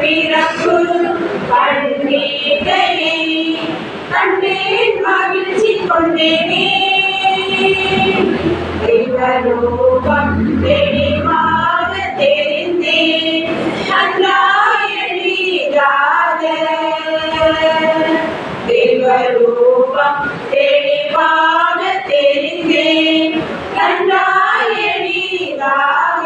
பிறப்பு பண்டிகையை கண்டேன் மகிழ்ச்சி கொண்டேனே. தெய்வரூபம் தெளிவாக தெரிந்தேன். நன்றாய் எளிதாக தெய்வரூபம் தெளிவாக தெரிந்தேன். நன்றாய் எளிதாக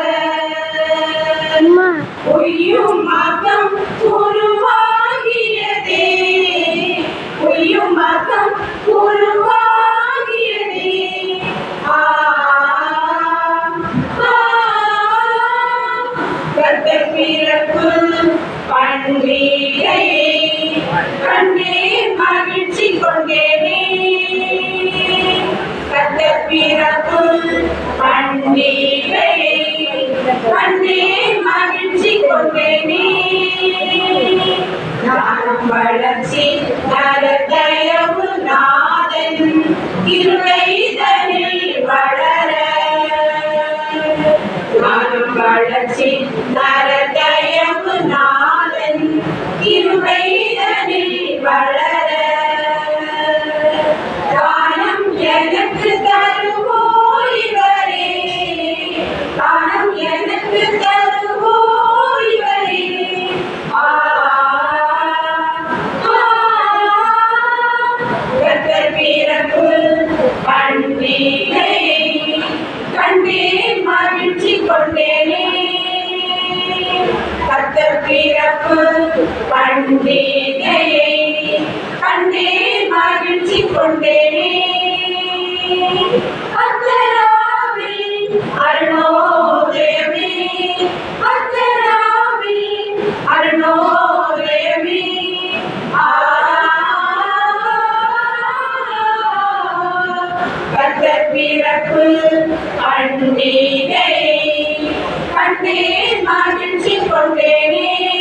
பண்டிகை கண்டே மகிழ்ச்சி கொண்டேனே கர்த்தர் பிறப்பு பண்டிகை கண்டே மகிழ்ச்சி கொண்டேனே ஞானம் வளர்ச்சி நல தயவு நாதன் இருளைதனில் வளர ஞானம் வளர்ச்சி நல கொண்டேனே. கத்தர் பிறப்பு பண்டிகையை கண்டே மகிழ்ச்சி கொண்டேனே. பிறப்பு அன்பே கொண்டேனே மகிழ்ச்சி கொண்டேனே